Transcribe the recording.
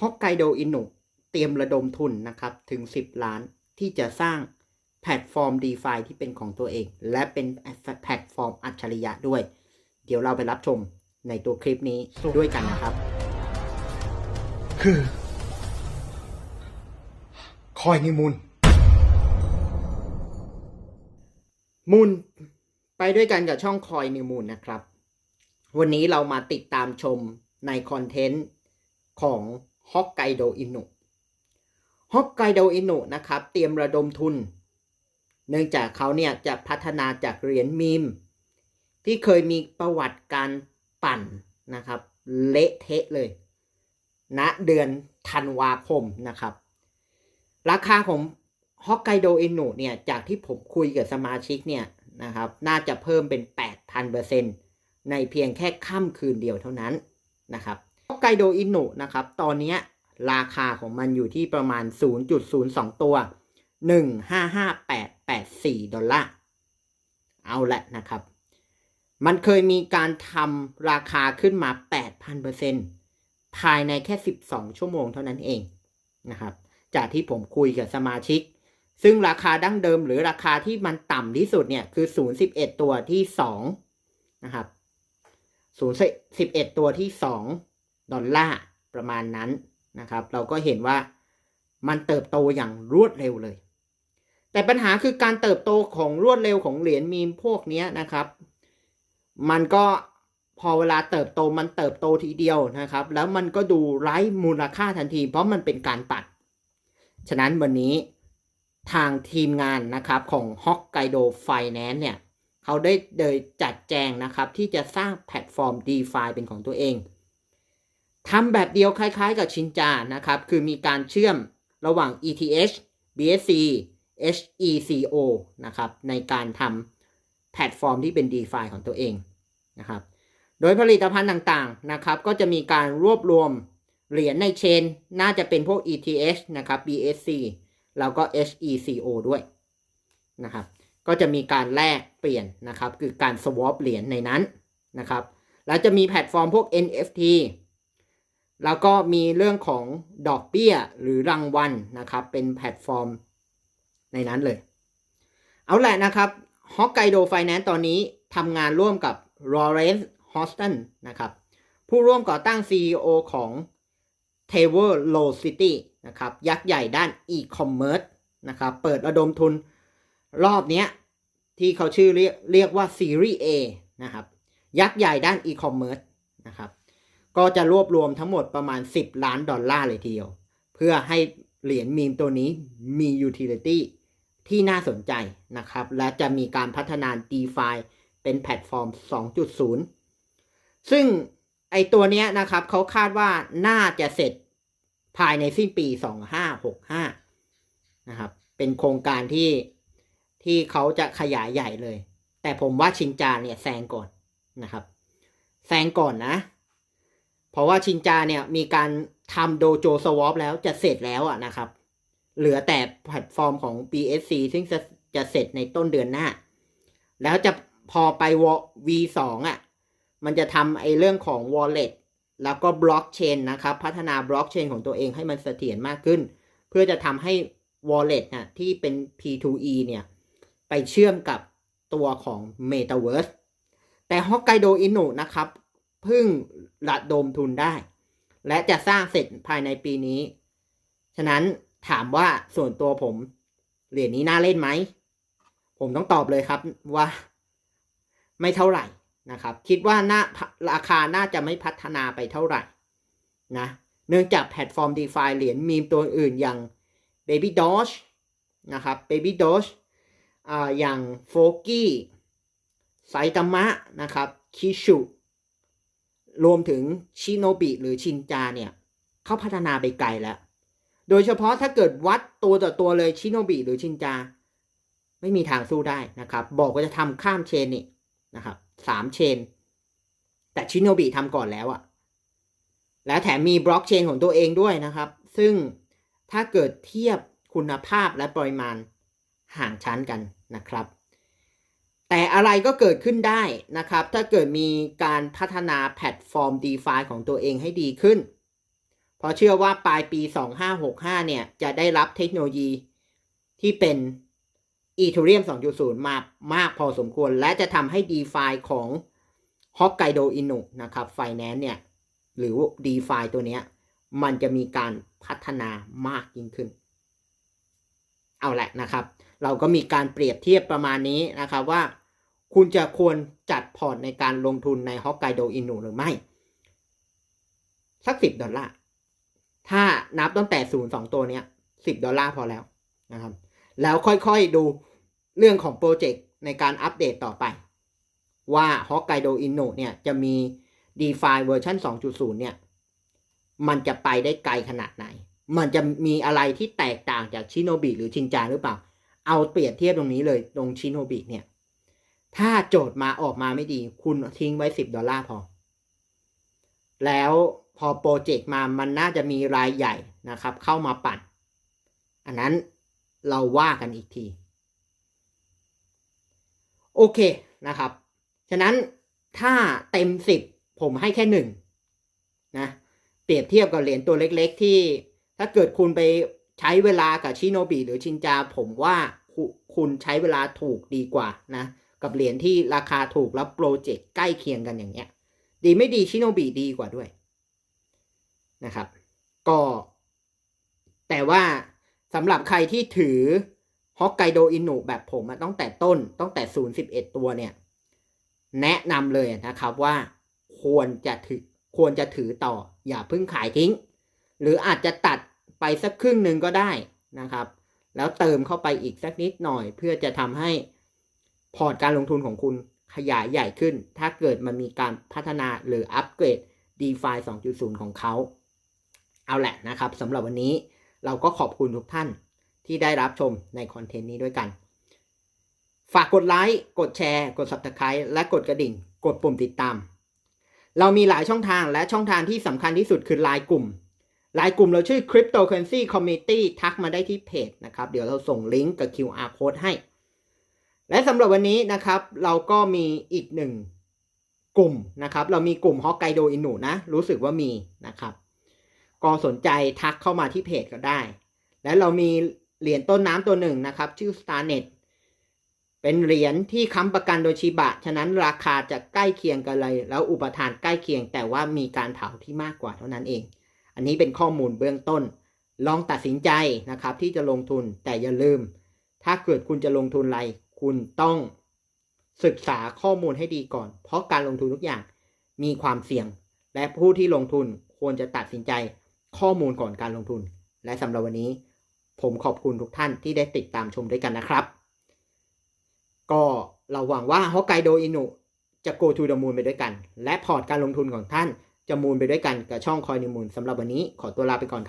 ฮอกไกโดอินุเตรียมระดมทุนนะครับถึง 10 ล้านที่จะสร้างแพลตฟอร์ม d e f าที่เป็นของตัวเอง และเป็นแพลตฟอร์มอัจฉริยะด้วย เดี๋ยวเราไปรับชมในตัวคลิปนี้ด้วยกันนะครับ คือ คอยนิมูล มูลไปด้วยกันกับช่องคอยนิวมูลนะครับ วันนี้เรามาติดตามชมในคอนเทนต์ของ ฮอกไกโดอินุฮอกไกโดอินุนะครับเตรียมระดมทุน เนื่องจากเขาเนี่ยจะพัฒนาจากเหรียญมีม ที่เคยมีประวัติการปั่นนะครับเละเทะเลยณเดือนธันวาคมนะครับ ราคาของฮอกไกโดอินุเนี่ยจากที่ผมคุยกับสมาชิกเนี่ยนะครับน่าจะเพิ่มเป็น 8,000%ในเพียงแค่ค่ำคืนเดียวเท่านั้นนะครับ โดอินุนะครับ ตอนนี้ราคาของมันอยู่ที่ประมาณ 0.02 ตัว 1.55884 ดอลลาร์ เอาละนะครับ มันเคยมีการทำราคาขึ้นมา 8,000%ภายในแค่ 12 ชั่วโมงเท่านั้นเองนะครับ จากที่ผมคุยกับสมาชิก ซึ่งราคาดั้งเดิมหรือราคาที่มันต่ำที่สุดเนี่ย คือ 011 ตัวที่ 2 นะครับ011 ตัวที่ 2 ดอลลาร์ประมาณนั้นนะครับ เราก็เห็นว่ามันเติบโตอย่างรวดเร็วเลย แต่ปัญหาคือการเติบโตของรวดเร็วของเหรียญมีมพวกนี้นะครับ มันก็พอเวลาเติบโตมันเติบโตทีเดียวนะครับ แล้วมันก็ดูไร้มูลค่าทันที เพราะมันเป็นการตัด ฉะนั้นวันนี้ทางทีมงานนะครับของ Hokkaido Finance เนี่ย เขาได้เดยจัดแจงนะครับ ที่จะสร้างแพลตฟอร์ม DeFi เป็นของตัวเอง ทำแบบเดียวคล้ายๆกับชินจานะครับ คือมีการเชื่อมระหว่าง ETH BSC HECO นะครับ ในการทำแพลตฟอร์มที่เป็น DeFi ของตัวเองนะครับ โดยผลิตภัณฑ์ต่างๆนะครับ ก็จะมีการรวบรวมเหรียญในเชน น่าจะเป็นพวก ETH นะครับ BSC แล้วก็ HECO ด้วยนะครับ ก็จะมีการแลกเปลี่ยนนะครับ คือการ swap เหรียญในนั้นนะครับ แล้วจะมีแพลตฟอร์มพวก NFT แล้วก็มีเรื่องของดอกเบี้ยหรือรางวัลนะครับ เป็นแพลตฟอร์มในนั้นเลย เอาแหละนะครับ Hokkaido Finance ตอนนี้ทำงานร่วมกับ Lawrence Houston นะครับ ผู้ร่วมก่อตั้ง CEO ของ t a v e r Low City นะครับ ยักษ์ใหญ่ด้าน e-commerce นะครับ เปิดระดมทุนรอบนี้ที่เขาชื่อเรียกเรียกว่า Series A นะครับ ยักษ์ใหญ่ด้าน e-commerce นะครับ ก็จะรวบรวมทั้งหมดประมาณ 10 ล้านดอลลาร์เลยทีเดียว เพื่อให้เหรียญมีมตัวนี้มี utility ที่น่าสนใจนะครับ และจะมีการพัฒนา DeFi เป็นแพลตฟอร์ม 2.0 ซึ่งไอตัวเนี้ยนะครับเขาคาดว่าน่าจะเสร็จภายในสิ้นปี 2565 นะครับ เป็นโครงการที่ที่เขาจะขยายใหญ่เลย แต่ผมว่าชินจาเนี่ยแซงก่อนนะครับ แซงก่อนนะ เพราะว่าชินจาเนี่ยมีการทำโดโจสวอปแล้วจะเสร็จแล้วอะนะครับ เหลือแต่แพลตฟอร์มของ BSC ซึ่งจะจะเสร็จในต้นเดือนหน้า แล้วจะพอไป V2 อะ มันจะทำไอ้เรื่องของ wallet แล้วก็บล็อกเชนนะครับ พัฒนาบล็อกเชนของตัวเองให้มันเสถียรมากขึ้น เพื่อจะทำให้ wallet นะที่เป็น P2E เนี่ย ไปเชื่อมกับตัวของ Metaverse แต่ Hokkaido Inu นะครับ พิ่งระดมทุนได้ และจะสร้างเสร็จภายในปีนี้ ฉะนั้นถามว่าส่วนตัวผมเหรียญนี้น่าเล่นไหม ผมต้องตอบเลยครับว่าไม่เท่าไหร่นะครับ คิดว่าน่าราคาน่าจะไม่พัฒนาไปเท่าไหร่นะเนื่องจากแพลตฟอร์ม DeFi เหรียญมีมตัวอื่นอย่าง Baby Doge นะครับ Baby Doge อ่าอย่าง f o g y ไซตามะนะครับ คิชุ รวมถึงชิโนบิหรือชินจาเนี่ยเขาพัฒนาไปไกลแล้ว โดยเฉพาะถ้าเกิดวัดตัวต่อตัวเลยชิโนบิหรือชินจา ไม่มีทางสู้ได้นะครับ บอกว่าจะทำข้ามเชนนี่นะครับสามเชน แต่ชิโนบิทำก่อนแล้วอะและแถมมีบล็อกเชนของตัวเองด้วยนะครับ ซึ่งถ้าเกิดเทียบคุณภาพและปริมาณห่างชั้นกันนะครับ แต่อะไรก็เกิดขึ้นได้นะครับ ถ้าเกิดมีการพัฒนาแพลตฟอร์ม DeFi ของตัวเองให้ดีขึ้น เพราะเชื่อว่าปลายปี 2565 เนี่ย จะได้รับเทคโนโลยีที่เป็น Ethereum 2.0 มามากพอสมควร และจะทำให้ DeFi ของ Hokkaido Inu นะครับ Finance เนี่ย หรือ DeFi ตัวเนี้ย มันจะมีการพัฒนามากยิ่งขึ้น เอาแหละนะครับ เราก็มีการเปรียบเทียบประมาณนี้นะครับว่า คุณจะควรจัดพอร์ตในการลงทุนใน Hokkaido Inu หรือไม่ สักสิบดอลลาร์ ถ้านับตั้งแต่ศูนย์สองตัวเนี้ยสิบดอลลาร์พอแล้วนะครับ แล้วค่อยๆดูเรื่องของโปรเจกต์ในการอัปเดตต่อไป ว่า Hokkaido Inu เนี่ยจะมี DeFi เวอร์ชัน2.0 เนี่ย มันจะไปได้ไกลขนาดไหน มันจะมีอะไรที่แตกต่างจากชิโนบิหรือชินจาหรือเปล่า เอาเปรียบเทียบตรงนี้เลยตรงชิโนบิเนี่ย ถ้าโจทย์มาออกมาไม่ดี คุณทิ้งไว้10ดอลลาร์พอ แล้วพอโปรเจกต์มามันน่าจะมีรายใหญ่นะครับ เข้ามาปั่น อันนั้นเราว่ากันอีกที โอเคนะครับ ฉะนั้นถ้าเต็มสิบผมให้แค่หนึ่งนะ เปรียบเทียบกับเหรียญตัวเล็กๆ ที่ถ้าเกิดคุณไปใช้เวลากับชิโนบิหรือชินจา ผมว่าคุณใช้เวลาถูกดีกว่านะ กับเหรียญที่ราคาถูกแล้วโปรเจกต์ใกล้เคียงกันอย่างเงี้ย ดีไม่ดีชิโนบิดีกว่าด้วยนะครับ ก็ แต่ว่าสำหรับใครที่ถือฮอกไกโดอินุแบบผมตั้งแต่ต้นตั้งแต่011ตัวเนี่ย แนะนำเลยนะครับว่าควรจะถือควรจะถือต่อ อย่าเพิ่งขายทิ้ง หรืออาจจะตัดไปสักครึ่งหนึ่งก็ได้นะครับ แล้วเติมเข้าไปอีกสักนิดหน่อยเพื่อจะทำให้ พอร์ตการลงทุนของคุณขยายใหญ่ขึ้น ถ้าเกิดมันมีการพัฒนาหรืออัปเกรด DeFi 2.0 ของเขา เอาแหละนะครับสำหรับวันนี้เราก็ขอบคุณทุกท่านที่ได้รับชมในคอนเทนต์นี้ด้วยกัน ฝากกดไลค์ กดแชร์ กด Subscribe และกดกระดิ่ง กดปุ่มติดตาม เรามีหลายช่องทางและช่องทางที่สำคัญที่สุดคือไลน์กลุ่มไลน์กลุ่มเราชื่อ Cryptocurrency Community ทักมาได้ที่เพจนะครับ เดี๋ยวเราส่งลิงก์กับ QR code ให้ และสำหรับวันนี้นะครับเราก็มีอีกหนึ่งกลุ่มนะครับ เรามีกลุ่มฮอกไกโดอินุนะ รู้สึกว่ามีนะครับ ก็สนใจทักเข้ามาที่เพจก็ได้ และเรามีเหรียญต้นน้ำตัวหนึ่งนะครับ ชื่อ Starnet เป็นเหรียญที่ค้ำประกันโดยชิบะ ฉะนั้นราคาจะใกล้เคียงกันเลย แล้วอุปทานใกล้เคียง แต่ว่ามีการเผาที่มากกว่าเท่านั้นเอง อันนี้เป็นข้อมูลเบื้องต้น ลองตัดสินใจนะครับที่จะลงทุนแต่อย่าลืม ถ้าเกิดคุณจะลงทุนอะไร คุณต้องศึกษาข้อมูลให้ดีก่อน เพราะการลงทุนทุกอย่างมีความเสี่ยง และผู้ที่ลงทุนควรจะตัดสินใจข้อมูลก่อนการลงทุน และสำหรับวันนี้ ผมขอบคุณทุกท่านที่ได้ติดตามชมด้วยกันนะครับ ก็เราหวังว่าฮอกไกโดอินุจะ go to the moon ไปด้วยกัน และพอร์ตการลงทุนของท่านจะมูนไปด้วยกันกับช่องคอยนิมูลสำหรับวันนี้ขอตัวลาไปก่อนครับ